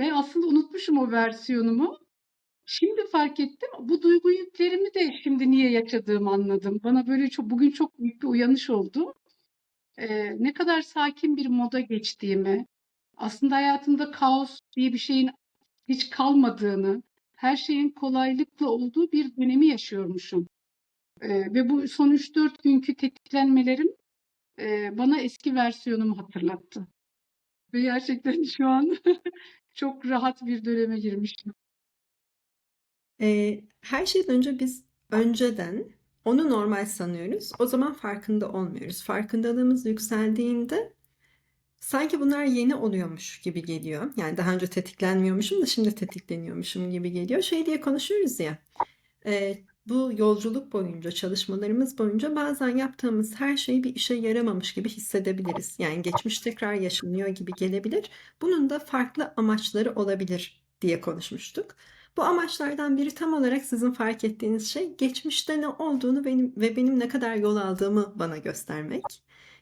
Ben aslında unutmuşum o versiyonumu. Şimdi fark ettim. Bu duygu yüklerimi de şimdi niye yaşadığımı anladım. Bana böyle çok bugün çok büyük bir uyanış oldu. Eee, ne kadar sakin bir moda geçtiğimi, aslında hayatımda kaos diye bir şeyin hiç kalmadığını, her şeyin kolaylıkla olduğu bir dönemi yaşıyormuşum. Eee, ve bu son 3-4 günkü tetiklenmelerim eee, bana eski versiyonumu hatırlattı. Ve gerçekten şu an çok rahat bir döneme girmişim. Eee, her şeyden önce biz önceden onu normal sanıyoruz. O zaman farkında olmuyoruz. Farkındalığımız yükseldiğinde sanki bunlar yeni oluyormuş gibi geliyor. Yani daha önce tetiklenmiyormuşum da şimdi tetikleniyormuşum gibi geliyor. Şey diye konuşuyoruz ya. eee, bu yolculuk boyunca, çalışmalarımız boyunca bazen yaptığımız her şey bir işe yaramamış gibi hissedebiliriz. Yani geçmiş tekrar yaşanıyor gibi gelebilir. Bunun da farklı amaçları olabilir diye konuşmuştuk. Bu amaçlardan biri tam olarak sizin fark ettiğiniz şey geçmişte ne olduğunu benim ve benim ne kadar yol aldığımı bana göstermek.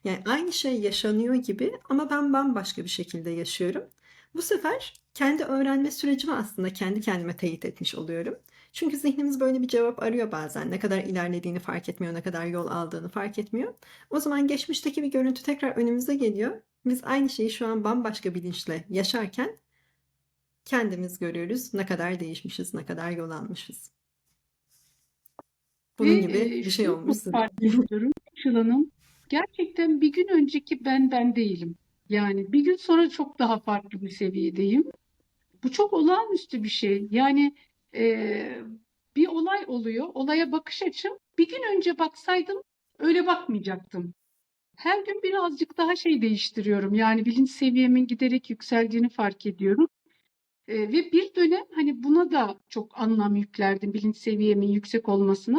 Yani aynı şey yaşanıyor gibi ama ben bambaşka bir şekilde yaşıyorum. Bu sefer kendi öğrenme sürecimi aslında kendi kendime teyit etmiş oluyorum. Çünkü zihnimiz böyle bir cevap arıyor bazen. Ne kadar ilerlediğini fark etmiyor, ne kadar yol aldığını fark etmiyor. O zaman geçmişteki bir görüntü tekrar önümüze geliyor. Biz aynı şeyi şu an bambaşka bilinçle yaşarken kendimiz görüyoruz. Ne kadar değişmişiz, ne kadar yol almışız. Bunun Ve gibi eee, bir şey olmuş fark ediyorum. Gerçekten bir gün önceki ben ben değilim. Yani bir gün sonra çok daha farklı bir seviyedeyim. Bu çok olağanüstü bir şey. Yani eee, bir olay oluyor. Olaya bakış açım bir gün önce baksaydım öyle bakmayacaktım. Her gün birazcık daha şey değiştiriyorum. Yani bilinç seviyemin giderek yükseldiğini fark ediyorum. Eee, ve bir dönem hani buna da çok anlam yüklerdim bilinç seviyemin yüksek olmasına.